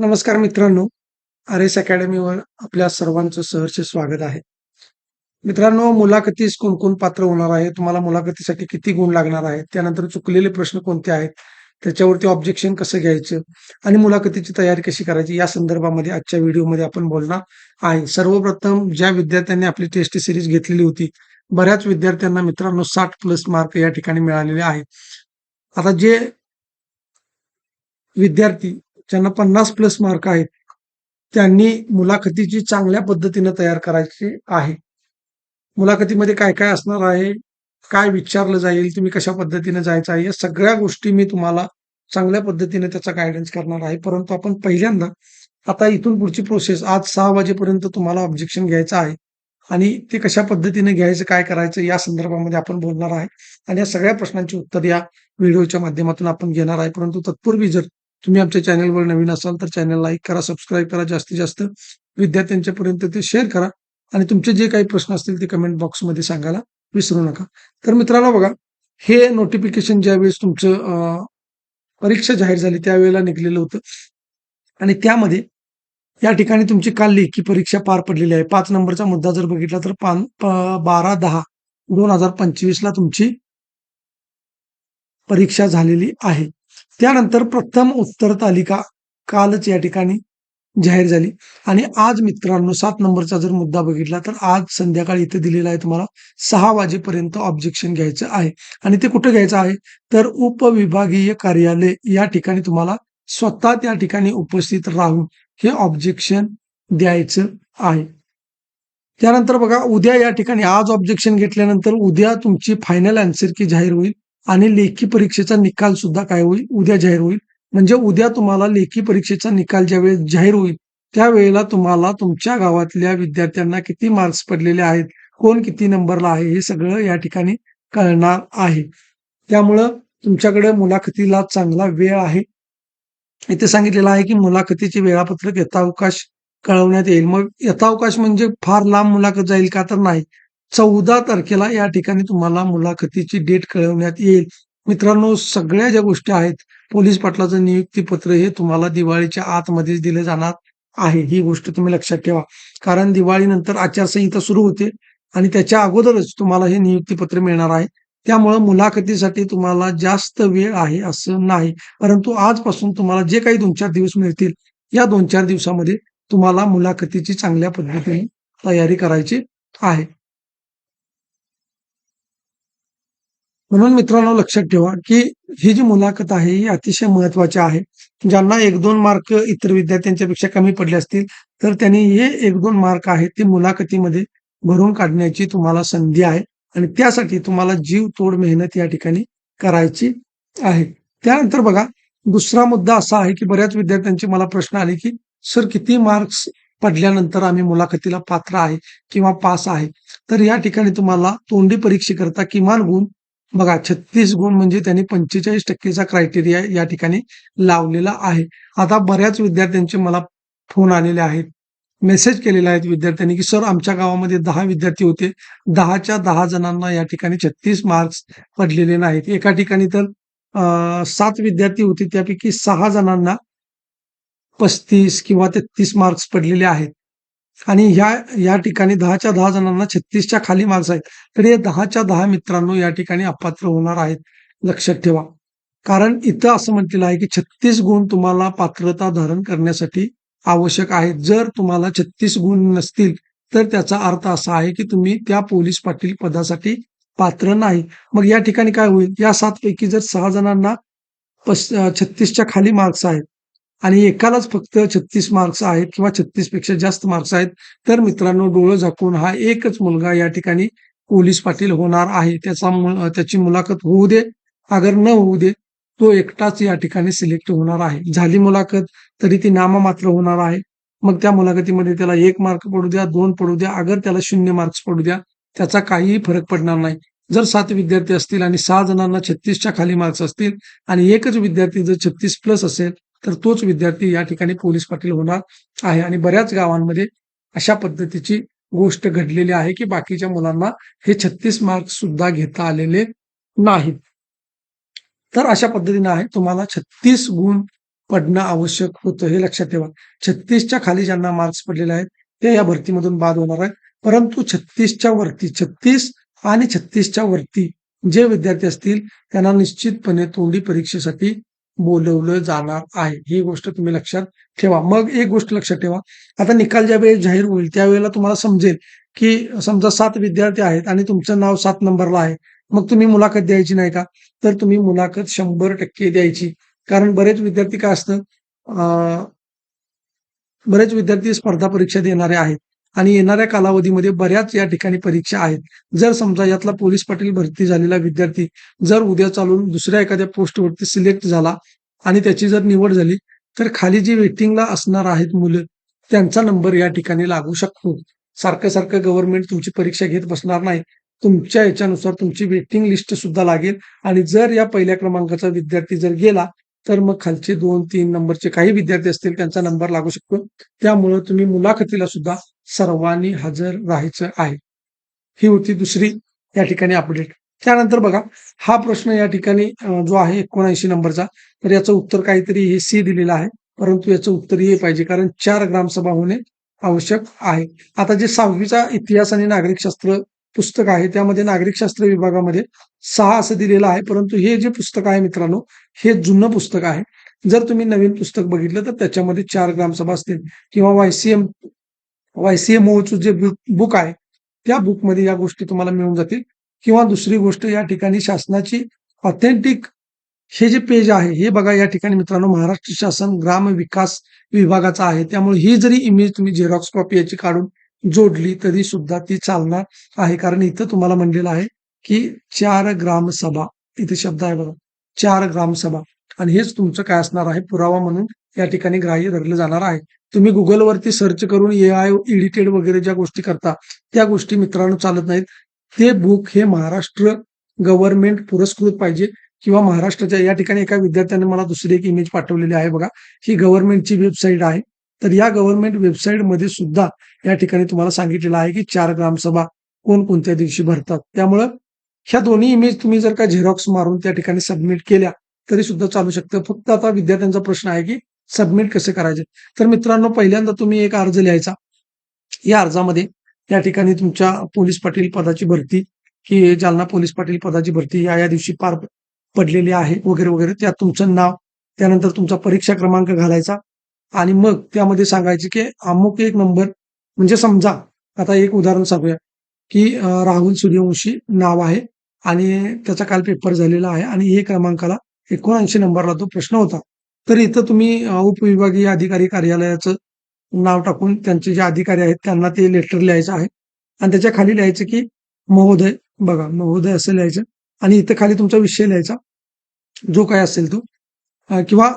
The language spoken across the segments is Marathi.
नमस्कार मित्रांनो आर एस अकॅडमीवर आपल्या सर्वांचं सहर्ष स्वागत आहे. मित्रांनो मुलाखतीस कोण कोण पात्र होणार आहे तुम्हाला मुलाखतीसाठी किती गुण लागणार आहेत? त्यानंतर चुकलेले प्रश्न कोणते आहेत? त्याच्यावरती ऑब्जेक्शन कसं घ्यायचं? आणि मुलाखतीची तयारी कशी करायची? या संदर्भामध्ये आजच्या व्हिडिओमध्ये आपण बोलणार आहे. सर्वप्रथम ज्या विद्यार्थ्यांनी आपली टेस्ट सिरीज घेतलेली होती बऱ्याच विद्यार्थ्यांना मित्रांनो साठ प्लस मार्क या ठिकाणी मिळालेले आहेत आता जे विद्यार्थी ज्यांना पन्नास प्लस मार्क आहेत त्यांनी मुलाखतीची चांगल्या पद्धतीने तयार करायची आहे. मुलाखतीमध्ये काय काय असणार आहे काय विचारलं जाईल तुम्ही कशा पद्धतीने जायचं आहे या सगळ्या गोष्टी मी तुम्हाला चांगल्या पद्धतीने त्याचा गायडन्स करणार आहे. परंतु आपण पहिल्यांदा आता इथून पुढची प्रोसेस आज सहा वाजेपर्यंत तुम्हाला ऑब्जेक्शन घ्यायचं आहे. आणि ते कशा पद्धतीने घ्यायचं काय करायचं या संदर्भामध्ये आपण बोलणार आहे. आणि या सगळ्या प्रश्नांची उत्तर या व्हिडिओच्या माध्यमातून आपण घेणार आहे. परंतु तत्पूर्वी जर तुम्ही आमच्या चॅनलवर नवीन असाल तर चॅनल लाईक करा सबस्क्राईब करा जास्तीत जास्त विद्यार्थ्यांच्यापर्यंत ते शेअर करा आणि तुमचे जे काही प्रश्न असतील ते कमेंट बॉक्समध्ये सांगायला विसरू नका. तर मित्रांनो बघा हे नोटिफिकेशन ज्यावेळेस तुमचं परीक्षा जाहीर झाली त्यावेळेला निघलेलं होतं. आणि त्यामध्ये या ठिकाणी तुमची काल लेखी परीक्षा पार पडलेली आहे. पाच नंबरचा मुद्दा जर बघितला तर पान बारा दहा दोन हजार पंचवीसला तुमची परीक्षा झालेली आहे. त्यानंतर प्रथम उत्तर तालिका कालच या ठिकाणी जाहीर झाली. आणि आज मित्रांनो सात नंबरचा जर मुद्दा बघितला तर आज संध्याकाळी इथे दिलेला आहे तुम्हाला सहा वाजेपर्यंत ऑब्जेक्शन घ्यायचं आहे. आणि ते कुठं घ्यायचं आहे? तर उपविभागीय कार्यालय या ठिकाणी तुम्हाला स्वतः त्या ठिकाणी उपस्थित राहून हे ऑब्जेक्शन द्यायचं आहे. त्यानंतर बघा उद्या या ठिकाणी आज ऑब्जेक्शन घेतल्यानंतर उद्या तुमची फायनल आन्सर की जाहीर होईल. आणि लेखी परीक्षेचा निकाल सुद्धा काय होईल? उद्या जाहीर होईल. म्हणजे उद्या तुम्हाला लेखी परीक्षेचा निकाल ज्यावेळेस जाहीर होईल त्यावेळेला तुम्हाला तुमच्या गावातल्या विद्यार्थ्यांना किती मार्क्स पडलेले आहेत? कोण किती नंबरला आहे? हे सगळं या ठिकाणी कळणार आहे. त्यामुळं तुमच्याकडे मुलाखतीला चांगला वेळ आहे. इथे सांगितलेलं आहे की मुलाखतीचे वेळापत्रक यथावकाश कळवण्यात येईल. मग यथावकाश म्हणजे फार लांब मुलाखत जाईल का तर नाही. चौदा तारखेला या ठिकाणी तुम्हाला मुलाखतीची डेट कळवण्यात येईल. मित्रांनो सगळ्या ज्या गोष्टी आहेत पोलीस पाटलाचं नियुक्तीपत्र हे तुम्हाला दिवाळीच्या आतमध्येच दिले जाणार आहे. ही गोष्ट तुम्ही लक्षात ठेवा. कारण दिवाळीनंतर आचारसंहिता सुरू होते आणि त्याच्या अगोदरच तुम्हाला हे नियुक्तीपत्र मिळणार आहे. त्यामुळं मुलाखतीसाठी तुम्हाला जास्त वेळ आहे असं नाही. परंतु आजपासून तुम्हाला जे काही दोन चार दिवस मिळतील या दोन चार दिवसामध्ये तुम्हाला मुलाखतीची चांगल्या पद्धतीने तयारी करायची आहे. म्हणून मित्रांनो लक्षात ठेवा की ही जी मुलाखत आहे ही अतिशय महत्वाची आहे. ज्यांना एक दोन मार्क इतर विद्यार्थ्यांच्या पेक्षा कमी पडले असतील तर त्यांनी हे एक दोन मार्क आहेत ते मुलाखतीमध्ये भरून काढण्याची तुम्हाला संधी आहे आणि त्यासाठी तुम्हाला जीव तोड मेहनत या ठिकाणी करायची आहे. त्यानंतर बघा दुसरा मुद्दा असा आहे की बऱ्याच विद्यार्थ्यांचे मला प्रश्न आले की सर किती मार्क्स पडल्यानंतर आम्ही मुलाखतीला पात्र आहे किंवा पास आहे? तर या ठिकाणी तुम्हाला तोंडी परीक्षेकरता किमान गुण बघा छत्तीस गुण म्हणजे त्यांनी पंचेचाळीस टक्केचा क्रायटेरिया या ठिकाणी लावलेला आहे. आता बऱ्याच विद्यार्थ्यांचे मला फोन आलेले आहेत. मेसेज केलेले आहेत विद्यार्थ्यांनी की सर आमच्या गावामध्ये दहा विद्यार्थी होते. दहाच्या दहा जणांना या ठिकाणी छत्तीस मार्क्स पडलेले नाहीत. एका ठिकाणी तर सात विद्यार्थी होते. त्यापैकी सहा जणांना पस्तीस किंवा तेहतीस मार्क्स पडलेले आहेत. आणि ह्या या ठिकाणी दहाच्या दहा जणांना छत्तीसच्या खाली माणसं आहेत. तर हे दहाच्या दहा मित्रांनो या ठिकाणी अपात्र होणार आहेत. लक्षात ठेवा. कारण इथं असं म्हटलेलं आहे की छत्तीस गुण तुम्हाला पात्रता धारण करण्यासाठी आवश्यक आहेत. जर तुम्हाला छत्तीस गुण नसतील तर त्याचा अर्थ असा आहे की तुम्ही त्या पोलीस पाटील पदासाठी पात्र नाही. मग या ठिकाणी काय होईल? या सात पैकी जर सहा जणांना पस छत्तीसच्या खाली मार्क्स आहेत आणि एकालाच फक्त छत्तीस मार्क्स आहेत किंवा छत्तीसपेक्षा जास्त मार्क्स आहेत तर मित्रांनो डोळं झाकून हा एकच मुलगा या ठिकाणी पोलीस पाटील होणार आहे. त्याचा त्याची मुलाखत होऊ दे अगर न होऊ दे तो एकटाच या ठिकाणी सिलेक्ट होणार आहे. झाली मुलाखत तरी ती नाममात्र होणार आहे. मग त्या मुलाखतीमध्ये त्याला एक मार्क पडू द्या दोन पडू द्या अगर त्याला शून्य मार्क्स पडू द्या त्याचा काहीही फरक पडणार नाही. जर सात विद्यार्थी असतील आणि सहा जणांना छत्तीसच्या खाली मार्क्स असतील आणि एकच विद्यार्थी जर छत्तीस प्लस असेल तर तोच विद्यार्थी या ठिकाणी पोलीस पाटील होणार आहे. आणि बऱ्याच गावांमध्ये अशा पद्धतीची गोष्ट घडलेली आहे की बाकीच्या मुलांना हे छत्तीस मार्क्स सुद्धा घेता आलेले नाहीत. तर अशा पद्धतीने आहे तुम्हाला छत्तीस गुण पडणं आवश्यक होतं हे लक्षात ठेवा. छत्तीसच्या खाली ज्यांना मार्क्स पडलेले आहेत ते या भरतीमधून बाद होणार आहेत. परंतु छत्तीसच्या वरती छत्तीस आणि छत्तीसच्या वरती जे विद्यार्थी असतील त्यांना निश्चितपणे तोंडी परीक्षेसाठी बोलवलं जाणार आहे. ही गोष्ट तुम्ही लक्षात ठेवा. मग एक गोष्ट लक्षात ठेवा. आता निकाल ज्या वेळेस जाहीर होईल त्यावेळेला तुम्हाला समजेल की समजा सात विद्यार्थी आहेत आणि तुमचं नाव सात नंबरला आहे. मग तुम्ही मुलाखत द्यायची नाही का? तर तुम्ही मुलाखत शंभर टक्के द्यायची. कारण बरेच विद्यार्थी काय असतं? बरेच विद्यार्थी स्पर्धा परीक्षा देणारे आहेत. आणि येणाऱ्या कालावधीमध्ये बऱ्याच या ठिकाणी परीक्षा आहेत. जर समजा यातला पोलीस पाटील भरती झालेला विद्यार्थी जर उद्या चालून दुसऱ्या एखाद्या पोस्टवरती सिलेक्ट झाला आणि त्याची जर निवड झाली तर खाली जी वेटिंगला असणार आहेत मुलं त्यांचा नंबर या ठिकाणी लागू शकतो. सारखं सारखं गव्हर्नमेंट तुमची परीक्षा घेत बसणार नाही. तुमच्या याच्यानुसार तुमची वेटिंग लिस्ट सुद्धा लागेल. आणि जर या पहिल्या क्रमांकाचा विद्यार्थी जर गेला तर मग खालचे दोन तीन नंबरचे काही विद्यार्थी असतील त्यांचा नंबर लागू शकतो. त्यामुळं तुम्ही मुलाखतीला सुद्धा सर्वांनी हजर राहायचं आहे. ही होती दुसरी या ठिकाणी अपडेट त्यानंतर बघा हा प्रश्न या ठिकाणी जो आहे एकोणऐंशी नंबरचा तर याचं उत्तर काहीतरी हे सी दिलेलं आहे. परंतु याचं उत्तर हे पाहिजे कारण चार ग्रामसभा होणे आवश्यक आहे. आता जे सहावीचा इतिहास आणि नागरिकशास्त्र पुस्तक आहे. त्यामध्ये नागरिकशास्त्र विभागामध्ये सहा असं दिलेलं आहे. परंतु हे जे पुस्तक आहे मित्रांनो हे जुनं पुस्तक आहे. जर तुम्ही नवीन पुस्तक बघितलं तर त्याच्यामध्ये चार ग्रामसभा असतील. किंवा वायसीएम वायसीएम जे बुक आहे त्या बुकमध्ये या गोष्टी तुम्हाला मिळून जातील. किंवा दुसरी गोष्ट या ठिकाणी शासनाची ऑथेंटिक हे जे पेज आहे हे बघा या ठिकाणी मित्रांनो महाराष्ट्र शासन ग्राम विकास विभागाचा आहे. त्यामुळे ही जरी इमेज तुम्ही झेरॉक्स कॉपी याची काढून जोडली तरी सुद्धा ती चालणार आहे. कारण इथं तुम्हाला म्हणलेलं आहे की चार ग्रामसभा इथे शब्द आहे बघा चार ग्रामसभा आणि हेच तुमचं काय असणार आहे? पुरावा म्हणून या ठिकाणी ग्राह्य धरलं जाणार आहे. तुम्ही गुगलवरती सर्च करून ए आय एडिटेड वगैरे ज्या गोष्टी करता त्या गोष्टी मित्रांनो चालत नाहीत. ते बुक हे महाराष्ट्र गव्हर्नमेंट पुरस्कृत पाहिजे किंवा महाराष्ट्राच्या या ठिकाणी एका विद्यार्थ्याने मला दुसरी एक इमेज पाठवलेली आहे बघा. ही गव्हर्नमेंटची वेबसाईट आहे. तर या गव्हर्नमेंट वेबसाईटमध्ये सुद्धा या ठिकाणी तुम्हाला सांगितलेलं आहे की चार ग्रामसभा कोण कोणत्या दिवशी भरतात. त्यामुळं ह्या दोन्ही इमेज तुम्ही जर का झेरॉक्स मारून त्या ठिकाणी सबमिट केल्या तरी सुद्धा चालू शकतं. फक्त आता विद्यार्थ्यांचा प्रश्न आहे की सबमिट कसे करायचे? तर मित्रांनो पहिल्यांदा तुम्ही एक अर्ज लिहायचा. या अर्जामध्ये या ठिकाणी तुमच्या पोलीस पाटील पदाची भरती की जालना पोलीस पाटील पदाची भरती या या दिवशी पार पडलेली आहे वगैरे वगैरे. त्यात तुमचं नाव त्यानंतर तुमचा परीक्षा क्रमांक घालायचा. आणि मग त्यामध्ये सांगायचे की अमुक एक नंबर म्हणजे समजा आता एक उदाहरण सांगूया की राहुल सूर्यवंशी नाव आहे आणि त्याचा काल पेपर झालेला आहे आणि हे क्रमांकाला एकोणऐंशी नंबरला तो प्रश्न होता. तर इथं तुम्ही उपविभागीय अधिकारी कार्यालयाचं नाव टाकून त्यांचे जे अधिकारी आहेत त्यांना ते लेटर लिहायचं आहे. आणि त्याच्याखाली लिहायचं की महोदय बघा महोदय असं लिहायचं. आणि इथं खाली तुमचा विषय लिहायचा जो काय असेल तो. किंवा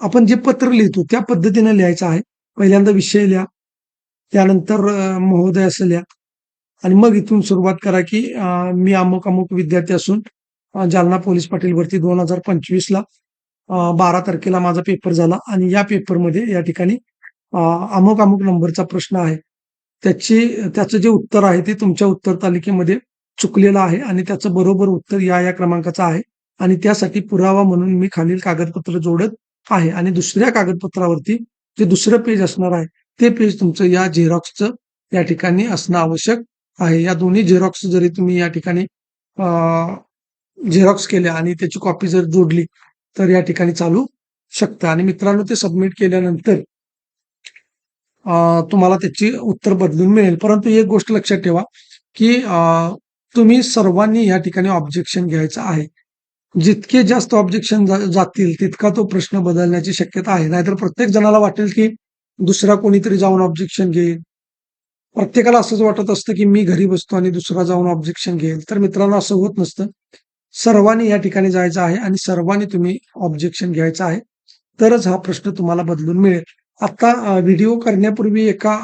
आपण जे पत्र लिहितो त्या पद्धतीने लिहायचं आहे. पहिल्यांदा विषय लिहा त्यानंतर महोदय असं लिहा. आणि मग इथून सुरुवात करा की मी अमुक अमुक विद्यार्थी असून जालना पोलीस पाटील भरती दोन हजार पंचवीस ला बारा तारखेला माझा पेपर झाला. आणि या पेपरमध्ये या ठिकाणी अमुक अमुक नंबरचा प्रश्न आहे. त्याची त्याचं जे उत्तर आहे ते तुमच्या उत्तर तालिकेमध्ये चुकलेलं आहे आणि त्याचं बरोबर उत्तर या या क्रमांकाचं आहे. आणि त्यासाठी पुरावा म्हणून मी खालील कागदपत्र जोडत आहे. आणि दुसऱ्या कागदपत्रावरती जे दुसरं पेज असणार आहे ते पेज तुमचं या झेरॉक्सचं या ठिकाणी असणं आवश्यक आहे. या दोन्ही झेरॉक्स जरी तुम्ही या ठिकाणी झेरॉक्स केल्या आणि त्याची कॉपी जर जोडली तर या ठिकाणी चालू शकतं. आणि मित्रांनो ते सबमिट केल्यानंतर तुम्हाला त्याची उत्तर बदलून मिळेल. परंतु एक गोष्ट लक्षात ठेवा की तुम्ही सर्वांनी या ठिकाणी ऑब्जेक्शन घ्यायचं आहे. जितके जास्त ऑब्जेक्शन जातील तितका तो प्रश्न बदलण्याची शक्यता आहे. नाहीतर प्रत्येक जणाला वाटेल की दुसरा कोणीतरी जाऊन ऑब्जेक्शन घेईल. प्रत्येकाला असंच वाटत असतं की मी घरी बसतो आणि दुसरा जाऊन ऑब्जेक्शन घेईल. तर मित्रांनो असं होत नसतं. सर्वांनी या ठिकाणी जायचं आहे आणि सर्वांनी तुम्ही ऑब्जेक्शन घ्यायचं आहे. तरच हा प्रश्न तुम्हाला बदलून मिळेल. आता व्हिडिओ करण्यापूर्वी एका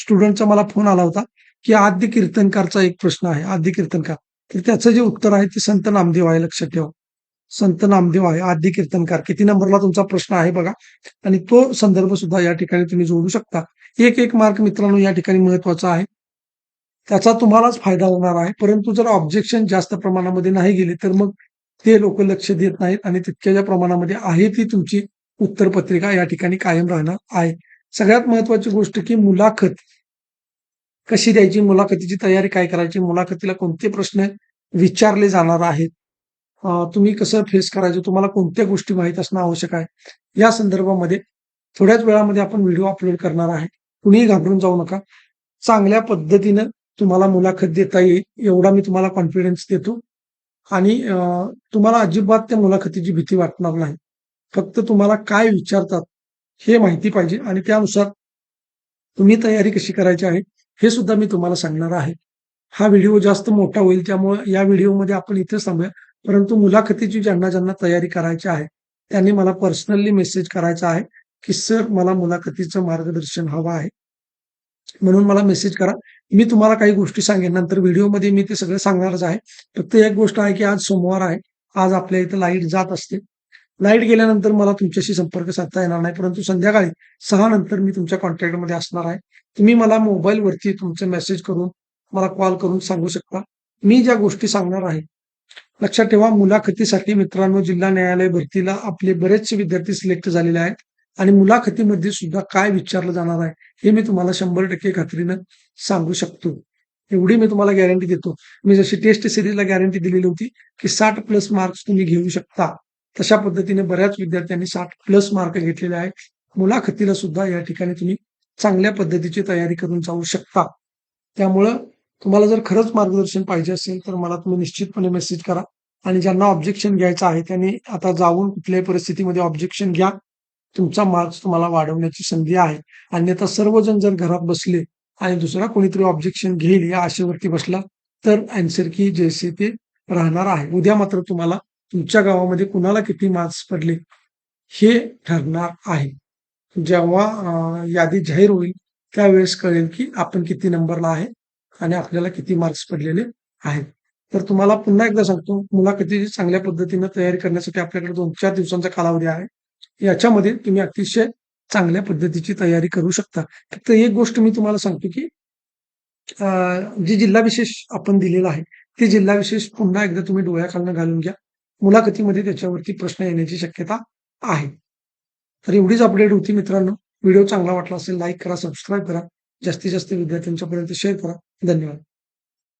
स्टुडंटचा मला फोन आला होता की आद्य कीर्तनकारचा एक प्रश्न आहे. आद्य कीर्तनकार. तर त्याचं जे उत्तर आहे ते संत नामदेव आहे लक्षात ठेवा. संत नामदेव आहे आद्य कीर्तनकार किती नंबरला तुमचा प्रश्न आहे बघा. आणि तो संदर्भ सुद्धा या ठिकाणी तुम्ही जोडू शकता. एक एक मार्क मित्रांनो या ठिकाणी महत्त्वाचा आहे. त्याचा तुम्हालाच फायदा होणार आहे. परंतु जर ऑब्जेक्शन जास्त प्रमाणामध्ये नाही गेले तर मग ते लोक लक्ष देत नाहीत आणि तितक्या ज्या प्रमाणामध्ये आहे ती तुमची उत्तरपत्रिका या ठिकाणी कायम राहणार आहे. सगळ्यात महत्वाची गोष्ट की मुलाखत कशी द्यायची मुलाखतीची तयारी काय करायची मुलाखतीला कोणते प्रश्न विचारले जाणार आहेत तुम्ही कसं फेस करायचं तुम्हाला कोणत्या गोष्टी माहीत असणं आवश्यक आहे या संदर्भामध्ये थोड्याच वेळामध्ये आपण व्हिडिओ अपलोड करणार आहे. कुणीही घाबरून जाऊ नका. चांगल्या पद्धतीनं तुम्हाला मुलाखत देता येईल एवढा मी तुम्हाला कॉन्फिडन्स देतो. आणि तुम्हाला अजिबात त्या मुलाखतीची भीती वाटणार नाही. फक्त तुम्हाला काय विचारतात हे माहिती पाहिजे आणि त्यानुसार तुम्ही तयारी कशी करायची आहे हे सुद्धा मी तुम्हाला सांगणार आहे. हा व्हिडिओ जास्त मोठा होईल त्यामुळे या व्हिडिओमध्ये आपण इथे थांबूया. परंतु मुलाखतीची ज्यांना ज्यांना तयारी करायची आहे त्यांनी मला पर्सनली मेसेज करायचा आहे की सर मला मुलाखतीचं मार्गदर्शन हवं आहे. म्हणून मला मेसेज करा. मी तुम्हाला काही गोष्टी सांगेन. नंतर व्हिडिओमध्ये मी ते सगळं सांगणारच आहे. फक्त एक गोष्ट आहे की आज सोमवार आहे. आज आपल्या इथं लाइट जात असते. लाइट गेल्यानंतर मला तुमच्याशी संपर्क साधता येणार नाही परंतु संध्याकाळी सहा नंतर मी तुमच्या कॉन्टॅक्टमध्ये असणार आहे. तुम्ही मला मोबाईलवरती तुमचे मेसेज करून मला कॉल करून सांगू शकता. मी ज्या गोष्टी सांगणार आहे लक्षात ठेवा मुलाखतीसाठी मित्रांनो जिल्हा न्यायालय भरतीला आपले बरेचसे विद्यार्थी सिलेक्ट झालेले आहेत आणि मुलाखतीमध्ये सुद्धा काय विचारलं जाणार आहे हे मी तुम्हाला शंभर टक्के खात्रीनं सांगू शकतो. एवढी मी तुम्हाला गॅरंटी देतो. मी जशी टेस्ट सिरीजला गॅरंटी दिलेली होती की साठ प्लस मार्क्स तुम्ही घेऊ शकता. तशा पद्धतीने बऱ्याच विद्यार्थ्यांनी साठ प्लस मार्क घेतलेले आहेत. मुलाखतीला सुद्धा या ठिकाणी तुम्ही चांगल्या पद्धतीची तयारी करून जाऊ शकता. त्यामुळं तुम्हाला जर खरंच मार्गदर्शन पाहिजे असेल तर मला तुम्ही निश्चितपणे मेसेज करा. आणि ज्यांना ऑब्जेक्शन घ्यायचं आहे त्यांनी आता जाऊन कुठल्याही परिस्थितीमध्ये ऑब्जेक्शन घ्या. तुमचा मार्क्स तुम्हाला वाढवण्याची संधी आहे. अन्यथा सर्वजण जर घरात बसले आणि दुसरा कोणीतरी ऑब्जेक्शन घेईल या आशेवरती बसला तर अँसर की जैसे ते राहणार आहे. उद्या मात्र तुम्हाला तुमच्या गावामध्ये कुणाला किती मार्क्स पडले हे ठरणार आहे. जेव्हा यादी जाहीर होईल त्यावेळेस कळेल की आपण किती नंबरला आहे आणि आपल्याला किती मार्क्स पडलेले आहेत. तर तुम्हाला पुन्हा एकदा सांगतो मुलाखतीची चांगल्या पद्धतीनं तयारी करण्यासाठी आपल्याकडे दोन चार दिवसांचा कालावधी आहे. याच्यामध्ये तुम्ही अतिशय चांगल्या पद्धतीची तयारी करू शकता. फक्त एक गोष्ट मी तुम्हाला सांगतो की जे जिल्हा विशेष आपण दिलेलं आहे ते जिल्हा विशेष पुन्हा एकदा तुम्ही डोळ्याखालनं घालून घ्या. मुलाखतीमध्ये त्याच्यावरती प्रश्न येण्याची शक्यता आहे. तर एवढीच अपडेट होती मित्रांनो. व्हिडिओ चांगला वाटला असेल लाईक करा सबस्क्राईब करा. जास्तीत जास्त विद्यार्थ्यांच्या पर्यंत शेअर करा. धन्यवाद.